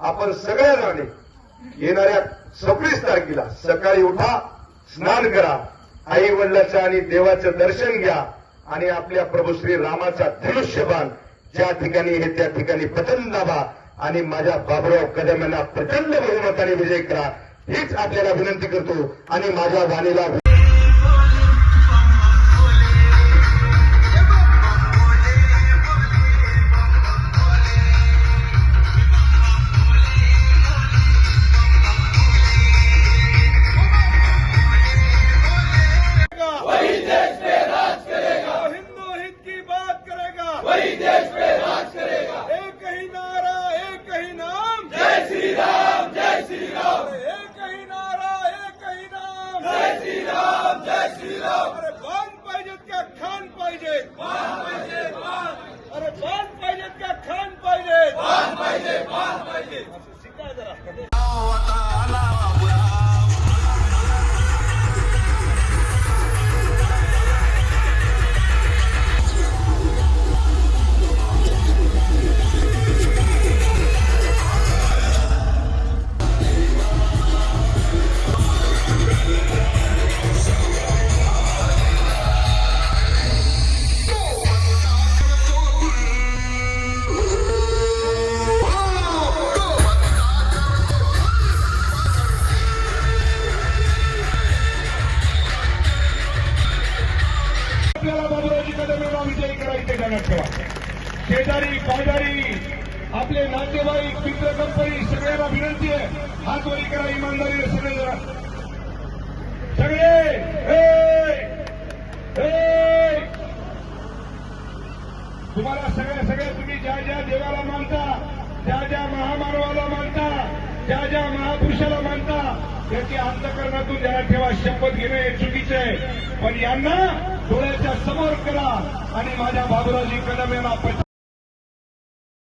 आपण सगळ्या येणाऱ्या सव्वीस तारखेला सकाळी उठा स्नान करा आई वडिलाचं आणि देवाचं दर्शन घ्या आणि आपल्या प्रभू श्री रामाचा धनुष्यबाण ज्या ठिकाणी हे त्या ठिकाणी प्रचंड दाबा आणि माझ्या बाबुराव कदम यांना प्रचंड बहुमताने विजय करा. हीच आपल्याला विनंती करतो आणि माझ्या वाणीला अरे बांध पाहिजेत का खान पाहिजे. अरे बांध पाहिजेत का खान पाहिजे. पाहिजे. यांना विजयी करायचे ध्यानात ठेवा शेजारी पाजारी आपले नातेवाईक मित्र कंपनी सगळ्यांना विनंती आहे. हात वरी करा इमानदारी सगळे जरा. सगळे! तुम्हाला सगळ्या सगळ्या तुम्ही ज्या ज्या देवाला मानता ज्या ज्या महामानवाला मानता ज्या ज्या महापुरुषाला मानता त्याची अंतकरणातून ज्याला ठेवा शपथ घेणं हे चुकीचं आहे. पण यांना डोळ्याच्या समोर करा आणि माझ्या बाबुराजी कदम यांना